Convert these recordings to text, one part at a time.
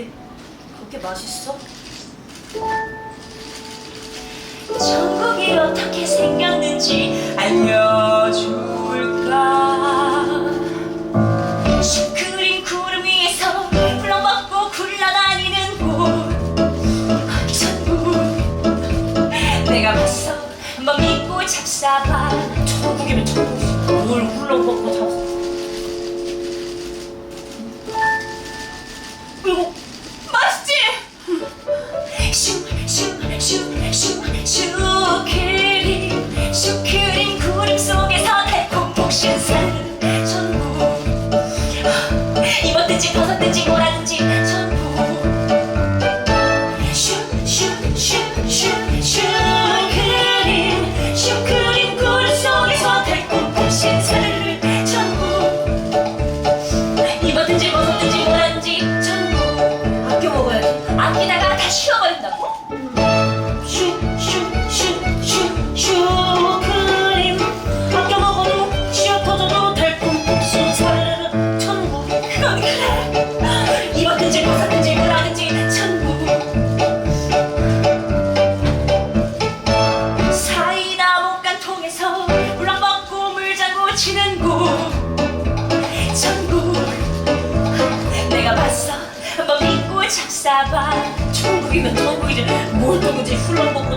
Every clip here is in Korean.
그게 그렇게 맛있어? 천국이 어떻게 생겼는지 알려줄까? 슈크림 구름 위에서 불렁먹고 굴러다니는 곳 천국 내가 봤어. 한번 믿고 잡사봐 천국이면 천국이지. 뭘 훌렁먹고 잡았 입었든지 벗었든지 뭐라든지 전부 슈슈슈슈 슈크림 슈크림 구름 속에서 달콤 폭신사는 전부 입었든지 벗었든지 뭐라든지 전부 아껴 먹어야지. 아끼다가 다 쉬어버린다고? 잡사봐 천국이면 천국이지. 뭘또 그지 훌렁먹고?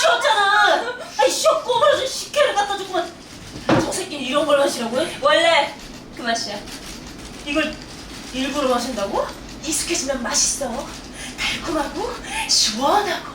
쉬었잖아. 아이 쉬어 꼬부러진 식혜를 갖다 주고만. 저 새끼는 이런 걸 마시라고 해? 원래 그 맛이야 이걸 일부러 마신다고? 익숙해지면 맛있어 달콤하고 시원하고